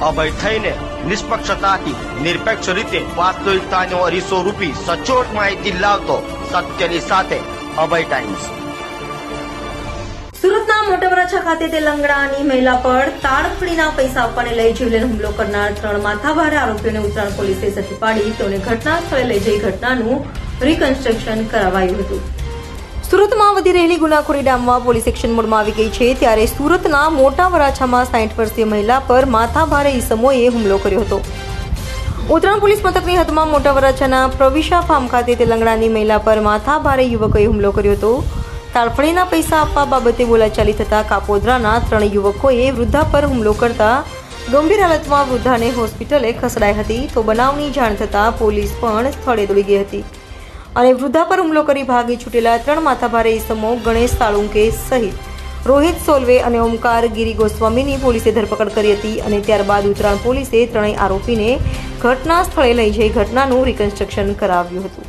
અભય થઈને નિષ્પક્ષતાથી, નિરપેક્ષ રીતે વાસ્તવિકતાનો અરીસો રૂપી સચોટ માહિતી લાવતો સત્યની સાથે અભય ટાઈમ્સ સુરતના મોટા વરાછા ખાતે લંગડાની મહિલા પર તાળફળીના પૈસા આપવાને લઈ જીવલેણ હુમલો કરનાર ત્રણ માથાભારે આરોપીઓને ઉત્તરાયણ પોલીસે ઝડપી પાડી. તેઓને ઘટના સ્થળે લઈ જઈ ઘટનાનું રિકન્સ્ટ્રક્શન કરાવાયું હતું. સુરતમાં વધી રહેલી ગુનાખોરી ડામવા પોલીસ એક્શન મોડમાં આવી ગઈ છે. ત્યારે સુરતના મોટા વરાછામાં સાઠ વર્ષીય મહિલા પર માથાભારે ઈસમોએ હુમલો કર્યો હતો. ઉત્તરાયણ પોલીસ મથકની હદમાં મોટા વરાછાના પ્રવિશા ફાર્મ ખાતે તેલંગણાની મહિલા પર માથાભારે યુવકોએ હુમલો કર્યો હતો. તાળફળીના પૈસા આપવા બાબતે બોલાચાલી થતા કાપોદ્રાના ત્રણ યુવકોએ વૃદ્ધા પર હુમલો કરતા ગંભીર હાલતમાં વૃદ્ધાને હોસ્પિટલે ખસેડાઈ હતી. તો બનાવની જાણ થતાં પોલીસ પણ સ્થળે દોડી ગઈ હતી. અને વૃદ્ધા પર હુમલો કરી ભાગી છૂટેલા ત્રણ માથાભારે ઇસમો ગણેશ સાળુંકે સહિત. રોહિત સોલવે અને ઓમકાર ગિરી ગોસ્વામીની પોલીસે ધરપકડ કરી હતી અને ત્યારબાદ ઉત્તરાયણ પોલીસે ત્રણેય આરોપીને ઘટના સ્થળે લઈ જઈ ઘટનાનું રિકન્સ્ટ્રક્શન કરાવ્યું હતું.